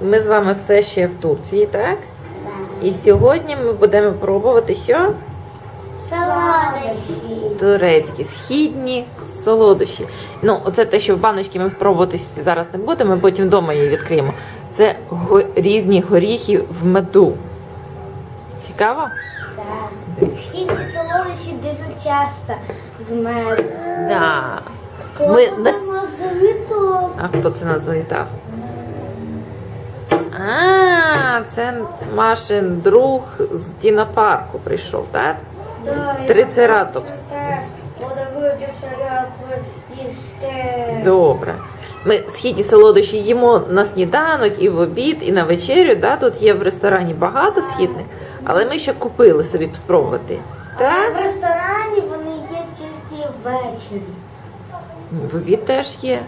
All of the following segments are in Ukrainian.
Ми з вами все ще в Турції, так? І сьогодні ми будемо пробувати що? Солодощі. Турецькі, східні солодощі. Ну, оце те, що в баночці ми пробувати зараз не будемо, ми потім вдома її відкриємо. Це го- різні горіхи в меду. Цікаво? Так. Східні солодощі дуже часто з меду. Да. Ми А хто це нас завітав? Це Машин друг з Дінопарку прийшов, так? Трицератопс. Теж подивитися, як ви їсте. Добре. Ми східні солодощі їмо на сніданок і в обід, і на вечерю. Да? Тут є в ресторані багато східних, але ми ще купили собі спробувати. А в ресторані вони є тільки ввечері. В обід теж є.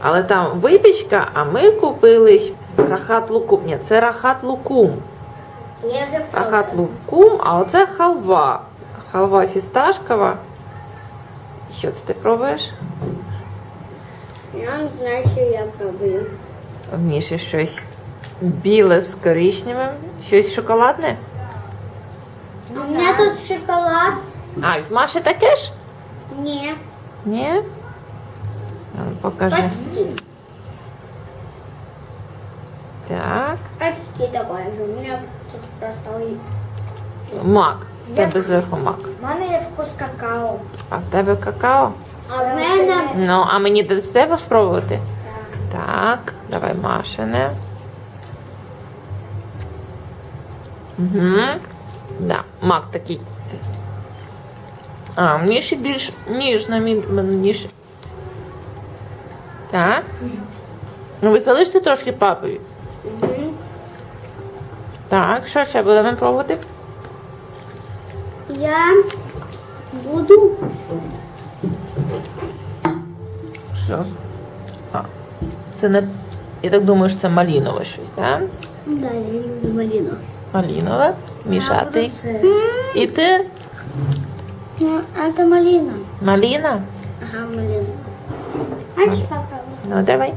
Але там випічка, а ми купили рахат лукум. Ні, це рахат лукум. Я вже Рахат лукум, а оце халва. Халва фісташкова. Що це ти пробуєш? Я не знаю, що я пробую. В Міші щось біле з коричневим. Щось шоколадне? У мене тут шоколад. А, в Маші таке ж? Ні. Ні? Покажи. Почти. Так. Почти же. У меня тут просто... Мак. В тебе зверху мак. У мене є вкус какао. А в тебе какао? А в мене... Ну, а мені дасте спробувати? Так, давай Машине. Угу. Да, мак такий. А, в Міші більш ніжно, ніж. Так. Ну, ви залиште трошки. Мгм. Так, що ще будемо пробувати? Я буду... Що? А, це не. Я так думаю, що це малінове щось, так? Да, я люблю малину. Малінове. Міша, а ти? І ти? Ну, это малина. Маліна? Ага, малина. Хочешь попробовать? Ну, давай.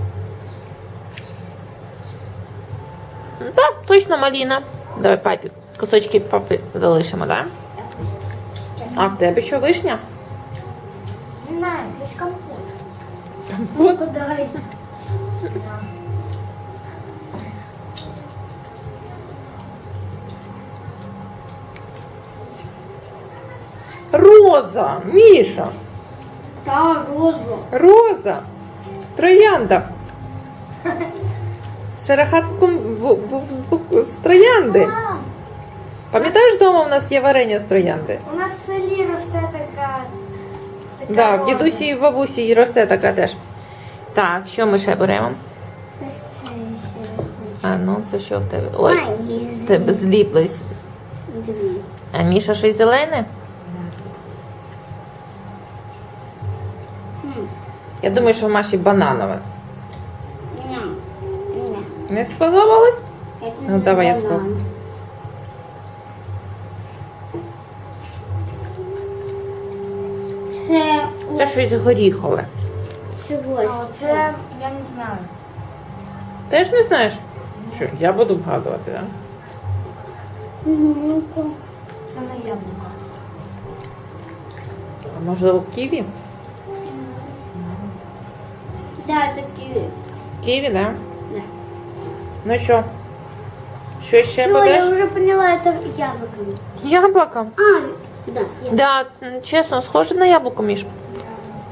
Так, точно маліна. Давай папі. Кусочки папи залишимо, так? А в тебе що вишня? Не знаю, здесь компот. Вот. Роза! Міша! Да, розу. Роза! Троянда! Це рахатком в- в- з троянди. Пам'ятаєш, вдома в нас є варення з троянди? у нас в селі росте така. така Да, в дідусі і в бабусі росте така теж. Так, що ми ще беремо? А ну це що в тебе? Ой, в тебе зліплось. А Міша щось зелене? Я думаю, що в Маші бананове. Не сподобалось? Ну, давай я спробую. Це Це щось горіхове. чогось. Це я не знаю. Теж не знаєш? Що, я буду вгадувати, так? Це не яблуко. А може ківі? Да, такі. Ківі, так? Да? Да. Ну що? Що ще Все, я будеш? уже поняла, это яблоко. Яблуко. А, да, я. Да, м, чесно, схоже на яблуко, Міш.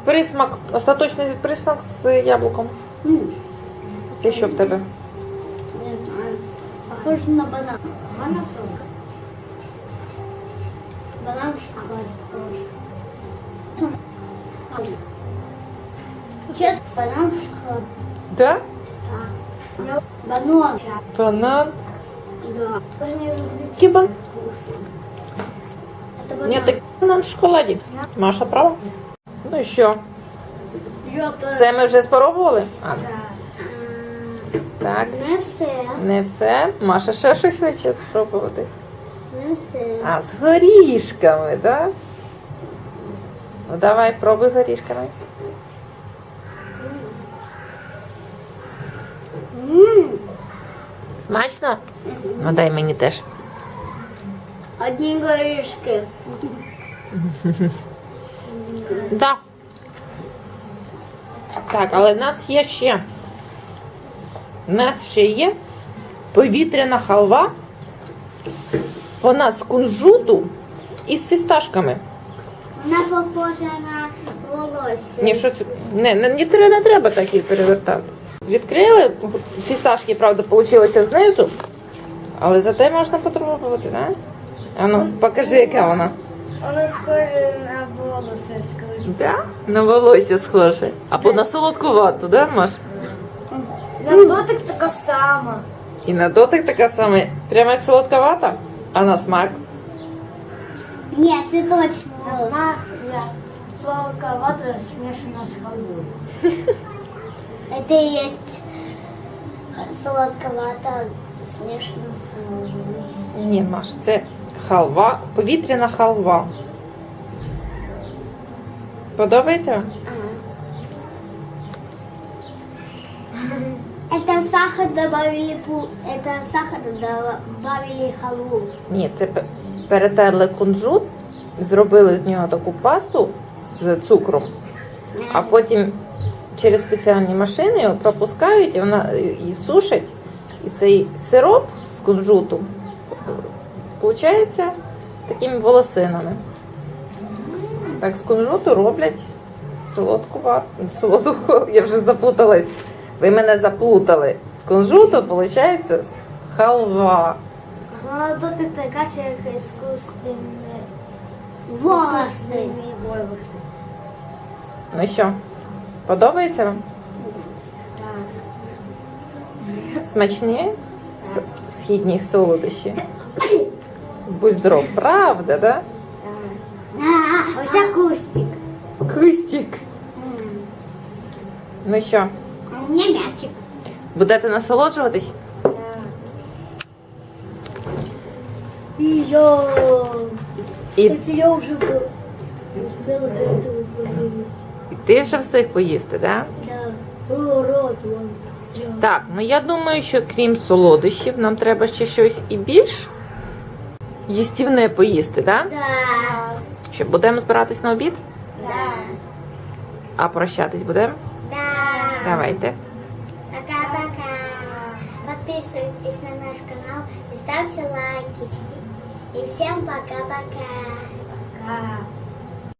Присмак, остаточний присмак з яблуком. М, Це що в тебе? Не знаю. Похоже на банан. Банан тоже. Банан в шоколаде Честно, банан. Да? Да. Банан. Банан. Да. Банан. Ні, так банан в шоколаді. Маша права? Ну і що? Це ми вже спробували? А, так, Не все. не все. Маша ще щось хоче спробувати. Не все. А, з горішками, так? Ну давай, пробуй горішками. Смачно? Ну дай мені теж. Одні горішки. Да. Так, але в нас є ще. У нас ще є повітряна халва. Вона з кунжуту і з фісташками. Вона похожа на волосся. Ні, що це? Не, не, не, треба, не треба так її перевертати. Відкрили, фісташки, правда, получилися знизу, але зате можна попробувати, да? А ну, покажи, яка вона. Воно схоже на волоси, скажу. Да? На волосся схоже. Або на солодкувату, да, Маш? На дотик така сама. І на дотик така сама, прямо як солодковата, а на смак. Ні, це точно. На волосся. смак я сладковато смешана с халвой. Это и есть сладковато, смешно с малиной. Ні, Маш, це халва, повітряна халва. Подобається? Это сахар добавили, пу- это сахар добавили халву. Ні, це пе- перетерли кунжут, зробили з нього таку пасту з цукром, а потім через спеціальні машини його пропускають і вона і сушать. І цей сироп з кунжуту виходить такими волосинами. Так, з кунжуту роблять солодку вату. Солодку, я вже заплуталась. Ви мене заплутали. З кунжуту виходить халва. Вона на дотик така ж, як Волосы. волоси. Ну що, подобається вам? Так. Смачні С- східні солодощі. Будь здоров, правда, да? Так. Ось як кустик. Кустик. Ну що, А у меня мячик. будете насолоджуватись? Так. Йо. І, Это я уже был. Успела до этого поесть. і ти вже встиг поїсти, да? Да. Так, ну я думаю, що крім солодощів, нам треба ще щось і більш їстівне поїсти, да? Да. Що будемо збиратись на обід? Да. А прощатись будемо? Да. Давайте. Пока-пока. Подписывайтесь на наш канал и ставьте лайки. И всем пока-пока. Пока.